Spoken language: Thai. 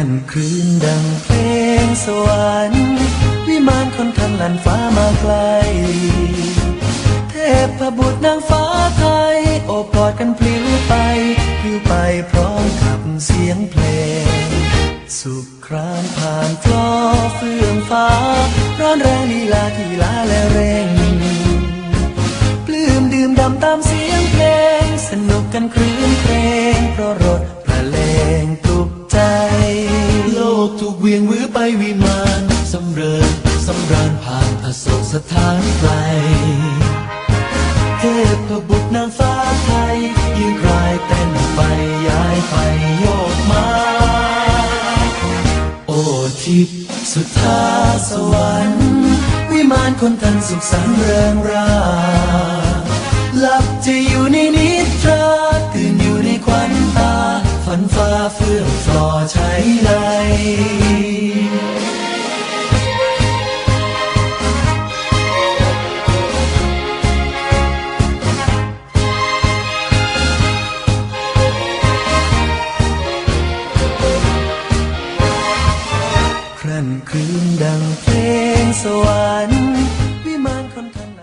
รั่นคืนดังเพลงสวรรค์วิมานคนทันลันฟ้ามาไกล เทพบุตรนางฟ้าไทย โอบกอดกันพลิ้วไปพลิ้วไปพร้อมกับเสียงเพลง สุขครานผ่านฟลอเฟื่องฟ้า ร้อนแรงลีลากีฬาและเร่ง ปลื้มดื่มดำตามเสียงเพลง สนุกกันครื้นเพลงเพราะรถ วียงวือไปวิมานสำเริญสำราญผ่านอโศกสถานไกล เทพบุตรนางฟ้าไทยยืนกรายเต้นไปย้ายไปโยกมา โอทิพสุดท้าสวรรค์วิมานคนทันสุขสันต์เริงราหลับจะอยู่ในนิทราตื่นอยู่ในควันตาฝันฟ้าเฟื่องฟลอใช้ไล คืนดังเพลงสวรรค์วิมานคนทั้ง